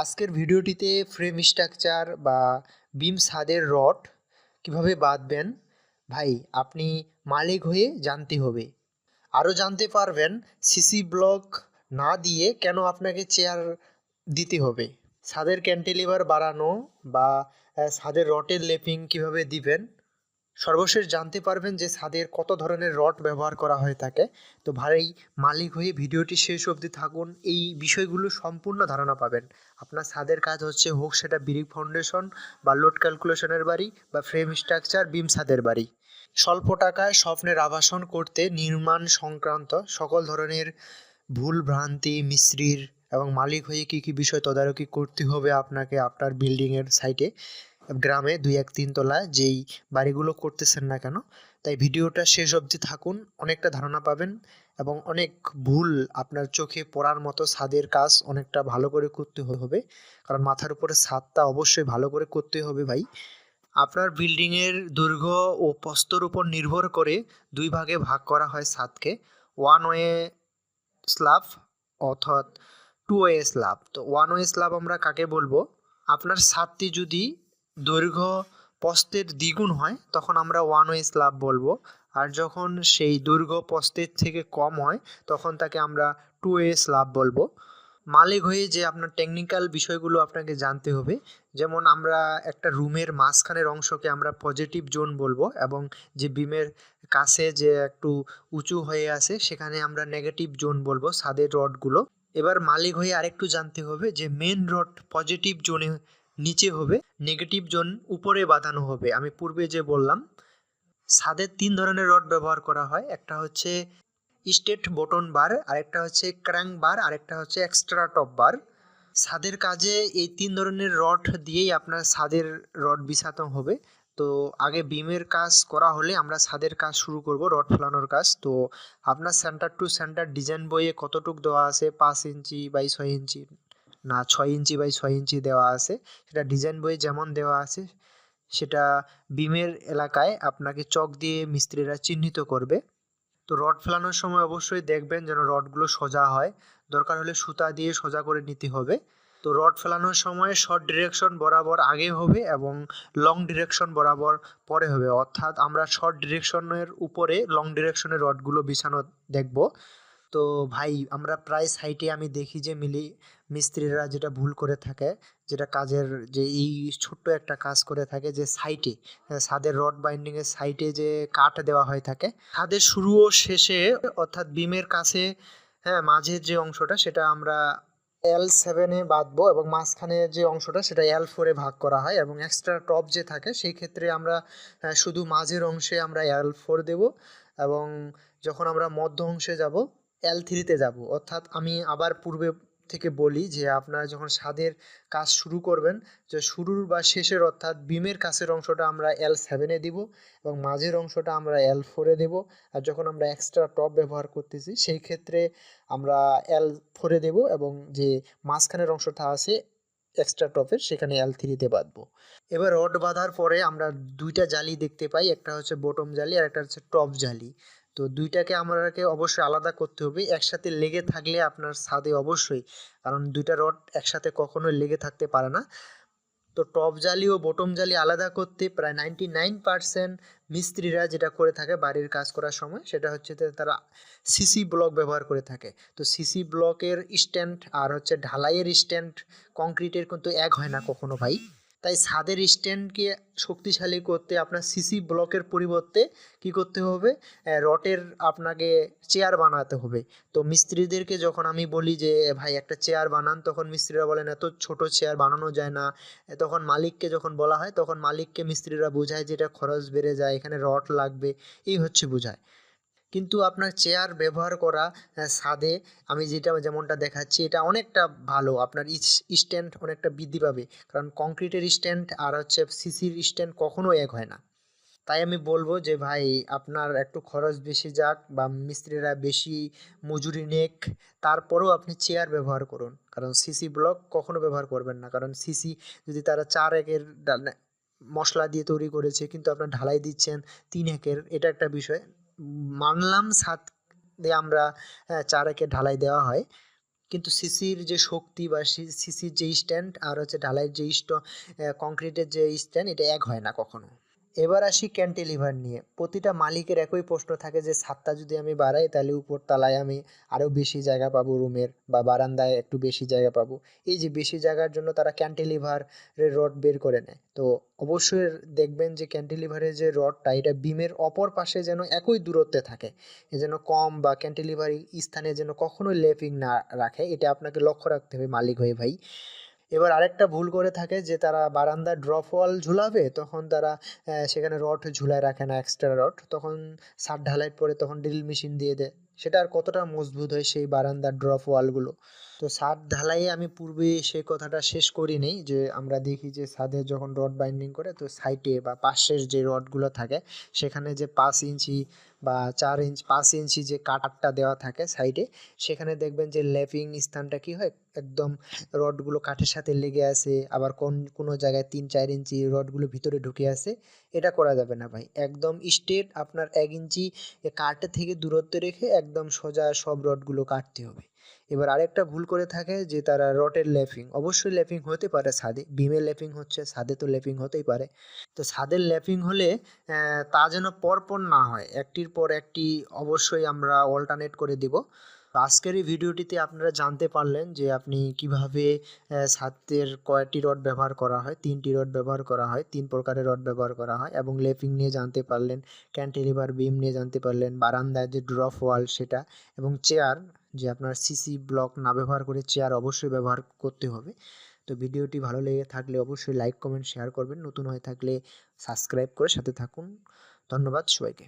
আজকের ভিডিওটিতে frame structure বা বিম ছাদের রড কীভাবে বাঁধবেন? ভাই, আপনি মালিক হয়ে জানতে হবে। আরও জানতে পারবেন সিসি ব্লক না দিয়ে কেন আপনাকে চেয়ার দিতে হবে? ছাদের ক্যান্টিলিভার বাড়ানো বা ছাদের রটের লেপিং কীভাবে দিবেন? সর্বশেষ জানতে পারবেন যে ছাদের কত ধরনের রড ব্যবহার করা হয়ে থাকে। তো ভাই, মালিক হয়ে ভিডিওটি শেষ অবধি থাকুন। এই বিষয়গুলো সম্পূর্ণ ধারণা পাবেন। আপনার ছাদের কাজ হচ্ছে হোক সেটা ব্রিক ফাউন্ডেশন বা লোড ক্যালকুলেশনের বাড়ি বা ফ্রেম স্ট্রাকচার বিম ছাদের বাড়ি। স্বল্প টাকায় স্বপ্নের আবাসন করতে নির্মাণ সংক্রান্ত সকল ধরনের ভুল ভ্রান্তি, মিস্ত্রির এবং মালিক হয়ে কী কী বিষয় তদারকি করতে হবে আপনাকে আপনার বিল্ডিংয়ের সাইটে গ্রামে দুই এক তিন তলা যেই বাড়িগুলো করতেছেন না কেন, তাই ভিডিওটা শেষ অবধি থাকুন, অনেকটা ধারণা পাবেন এবং অনেক ভুল আপনার চোখে পড়ার মতো ছাদের কাজ অনেকটা ভালো করে করতে হবে। কারণ মাথার উপরে ছাদটা অবশ্যই ভালো করে করতে হবে ভাই। আপনার বিল্ডিংয়ের দৈর্ঘ্য ও প্রস্তর উপর নির্ভর করে দুই ভাগে ভাগ করা হয় ছাদকে ওয়ান ওয়ে স্ল্যাব অর্থাৎ টু ওয়ে স্ল্যাব তো ওয়ান ওয়ে স্ল্যাব আমরা কাকে বলব? আপনার ছাদটি যদি দৈর্ঘ্য প্রস্থের দ্বিগুণ হয়, তখন আমরা ওয়ান ওয়ে স্ল্যাব বলব। আর যখন সেই দৈর্ঘ্য প্রস্থের থেকে কম হয়, তখন তাকে আমরা টু ওয়ে স্ল্যাব বলব। মালিক হয়ে যে আপনার টেকনিক্যাল বিষয়গুলো আপনাকে জানতে হবে, যেমন আমরা একটা রুমের মাঝখানের অংশকে আমরা পজিটিভ জোন বলব, এবং যে বিমের কাছে যে একটু উঁচু হয়ে আছে, সেখানে আমরা নেগেটিভ জোন বলব, ছাদের রডগুলো। এবার মালিক হয়ে আরেকটু জানতে হবে যে মেন রড পজিটিভ জোনে নিচে হবে নেগেটিভ জোন উপরে বাঁধানো হবে। আমি পূর্বে যে বললাম, ছাদের তিন ধরনের রড ব্যবহার করা হয়। একটা হচ্ছে স্টেট বটন বার আরেকটা হচ্ছে ক্র্যাঙ্ক বার আরেকটা হচ্ছে এক্সট্রা টপ বার ছাদের কাজে এই তিন ধরনের রড দিয়েই আপনার ছাদের রড বিছাতে হবে। তো আগে বিমের কাজ করা হলে আমরা ছাদের কাজ শুরু করব রড ফেলানোর কাজ। তো আপনার সেন্টার টু সেন্টার ডিজাইন বইয়ে কতটুক দেওয়া আছে? পাঁচ ইঞ্চি বাই ছয় ইঞ্চি। না ছয় ইঞ্চি বাই ছয় ইঞ্চি দেওয়া আছে। সেটা ডিজাইন বইয়ে যেমন দেওয়া আছে, সেটা বিমের এলাকায় আপনাকে চক দিয়ে মিস্ত্রিরা চিহ্নিত করবে। তো রড ফেলানোর সময় অবশ্যই দেখবেন যেন রডগুলো সোজা হয়। দরকার হলে সুতা দিয়ে সোজা করে নিতে হবে। তো রড ফেলানোর সময় শর্ট ডিরেকশন বরাবর আগে হবে এবং লং ডিরেকশন বরাবর পরে হবে। অর্থাৎ আমরা শর্ট ডিরেকশনের উপরে লং ডিরেকশনের রডগুলো বিছানো দেখব। তো ভাই, আমরা প্রায় সাইটে আমি দেখি যে মিলি, মিস্ত্রিরা যেটা ভুল করে থাকে, যেটা কাজের যে এই ছোট্ট একটা কাজ করে থাকে যে সাইটে ছাদের রড বাইন্ডিংয়ের সাইটে যে কাঠ দেওয়া হয়ে থাকে, ছাদের শুরু ও শেষে অর্থাৎ বিমের কাছে হ্যাঁ মাঝের যে অংশটা সেটা আমরা এল সেভেনে বাঁধবো এবং মাঝখানে যে অংশটা সেটা এল ফোরে ভাগ করা হয় এবং এক্সট্রা টপ যে থাকে সেই ক্ষেত্রে আমরা শুধু মাঝের অংশে আমরা এল ফোর দেবো এবং যখন আমরা মধ্য অংশে যাব এল থ্রিতে যাব। অর্থাৎ আমি আবার পূর্বে থেকে বলি যে আপনারা যখন ছাদের কাজ শুরু করবেন, যে শুরুর বা শেষের অর্থাৎ বিমের কাছের অংশটা আমরা এল সেভেনে দিব এবং মাঝের অংশটা আমরা এল ফোরে দেব। আর যখন আমরা এক্সট্রা টপ ব্যবহার করতেছি, সেই ক্ষেত্রে আমরা এল ফোরে দেব এবং যে মাঝখানের অংশটা আছে এক্সট্রা টপের সেখানে এল থ্রিতে বাঁধবো। এবার রড বাঁধার পরে আমরা দুইটা জালি দেখতে পাই। একটা হচ্ছে বটম জালি আর একটা হচ্ছে টপ জালি। তো দুইটাকে আমাদেরকে অবশ্যই আলাদা করতে হবে। একসাথে লেগে থাকলে আপনার ছাদে অবশ্যই, কারণ দুইটা রড একসাথে কখনোই লেগে থাকতে পারে না। তো টপ জালি ও বটম জালি আলাদা করতে প্রায় নাইনটি নাইন পার্সেন্ট মিস্ত্রিরা যেটা করে থাকে বাড়ির কাজ করার সময়, সেটা হচ্ছে তারা সিসি ব্লক ব্যবহার করে থাকে। তো সিসি ব্লকের স্ট্যান্ড আর হচ্ছে ঢালাইয়ের স্ট্যান্ড কংক্রিটের কিন্তু এক হয় না কখনো ভাই। তাই ছাদের স্ট্যান্ডকে শক্তিশালী করতে আপনার সিসি ব্লকের পরিবর্তে কি করতে হবে? রটের আপনাকে চেয়ার বানাতে হবে। তো মিস্ত্রিদেরকে যখন আমি বলি যে ভাই, একটা চেয়ার বানান, তখন মিস্ত্রিরা বলেন, এত ছোট চেয়ার বানানো যায় না। তখন মালিককে যখন বলা হয়, তখন মালিককে মিস্ত্রিরা বোঝায় যে, এটা খরচ বেড়ে যায়, এখানে রড লাগবে। এই হচ্ছে বোঝায়। কিন্তু আপনার চেয়ার ব্যবহার করা ছাদে আমি যেটা যেমনটা দেখাচ্ছি, এটা অনেকটা ভালো। আপনার স্ট্যান্ড অনেকটা বৃদ্ধি পাবে। কারণ কংক্রিটের স্ট্যান্ড আর হচ্ছে সিসির স্ট্যান্ড কখনো এক হয় না। তাই আমি বলব যে, ভাই, আপনার একটু খরচ বেশি যাক বা মিস্ত্রিরা বেশি মজুরি নেক, তারপরেও আপনি চেয়ার ব্যবহার করুন। কারণ সিসি ব্লক কখনো ব্যবহার করবেন না। কারণ সিসি যদি তারা চার একের মশলা দিয়ে তৈরি করেছে, কিন্তু আপনার ঢালাই দিচ্ছেন তিন একের, এটা একটা বিষয়। মানলাম সাত দিয়ে আমরা চারাকে ঢালাই দেওয়া হয়। কিন্তু সিসির যে শক্তি বা সিসির যে স্ট্যান্ড আর হচ্ছে ঢালাইয়ের যে স্ট কংক্রিটের যে স্ট্যান্ড, এটা এক হয় না কখনো। এবার আসি ক্যান্টিলিভার নিয়ে। প্রতিটা মালিকের একই প্রশ্ন থাকে যে, ছাদটা যদি আমি বাড়াই, তাহলে উপর তলায় আমি আরও বেশি জায়গা পাবো রুমের বা বারান্দায় একটু বেশি জায়গা পাবো। এই যে বেশি জায়গার জন্য তারা ক্যান্টিলিভারের রড বের করে নেয়। তো অবশ্যই দেখবেন যে ক্যান্টিলিভারের যে রডটা, এটা বিমের অপর পাশে যেন একই দূরত্বে থাকে। এ যেন কম বা ক্যান্টিলিভার স্থানে যেন কখনোই লেপিং না রাখে, এটা আপনাকে লক্ষ্য রাখতে হবে মালিক হয়ে ভাই। এবার আরেকটা ভুল করে থাকে যে তারা বারান্দা ড্রপ ওয়াল ঝুলাবে, তখন তারা সেখানে রড ঝুলায় রাখে না এক্সট্রা রড তখন সার ঢালাই পরে তখন ড্রিল মেশিন দিয়ে দেয়। সেটা আর কতটা মজবুত হয় সেই বারান্দার ড্রপ ওয়ালগুলো তো ছাদ ঢালাইয়ে আমি পূর্বে সেই কথাটা শেষ করি করিনি যে আমরা দেখি যে ছাদে যখন রড বাইন্ডিং করে তো সাইটে বা পাশের যে রডগুলো থাকে সেখানে যে পাঁচ ইঞ্চি বা চার ইঞ্চ, পাঁচ ইঞ্চি যে কাঠটা দেওয়া থাকে সাইডে সেখানে দেখবেন যে লেপিং স্থানটা কি হয়? একদম রডগুলো কাঠের সাথে লেগে আছে, আবার কোন, কোনো জায়গায় তিন, চার ইঞ্চি রডগুলো ভিতরে ঢুকে আছে, এটা করা যাবে না ভাই। একদম স্ট্রেট আপনার এক ইঞ্চি কাঠ থেকে দূরত্ব রেখে একদম সোজা সব রডগুলো কাটতে হবে। এবার আরেকটা ভুল করে থাকে যে তারা রটের ল্যাপিং অবশ্যই ল্যাপিং হতে পারে ছাদে বিমে ল্যাপিং হচ্ছে ছাদে তো ল্যাপিং হতেই পারে। তো ছাদের ল্যাপিং হলে তা যেন পরপর না হয়, একটির পর একটি অবশ্যই আমরা অল্টারনেট করে দিব। আজকের এই ভিডিওটিতে আপনারা জানতে পারলেন যে আপনি কীভাবে ছাদের কয়টি রড ব্যবহার করা হয়, তিনটি রড ব্যবহার করা হয়, তিন প্রকারের রড ব্যবহার করা হয় এবং লেপিং নিয়ে জানতে পারলেন, ক্যান্টিলিভার বিম নিয়ে জানতে পারলেন, বারান্দায় যে ড্রপ ওয়াল সেটা এবং চেয়ার, যে আপনার সিসি ব্লক না ব্যবহার করে চেয়ার অবশ্যই ব্যবহার করতে হবে। তো ভিডিওটি ভালো লেগে থাকলে অবশ্যই লাইক, কমেন্ট শেয়ার করবেন। নতুন হয়ে থাকলে সাবস্ক্রাইব করে সাথে থাকুন। ধন্যবাদ সবাইকে।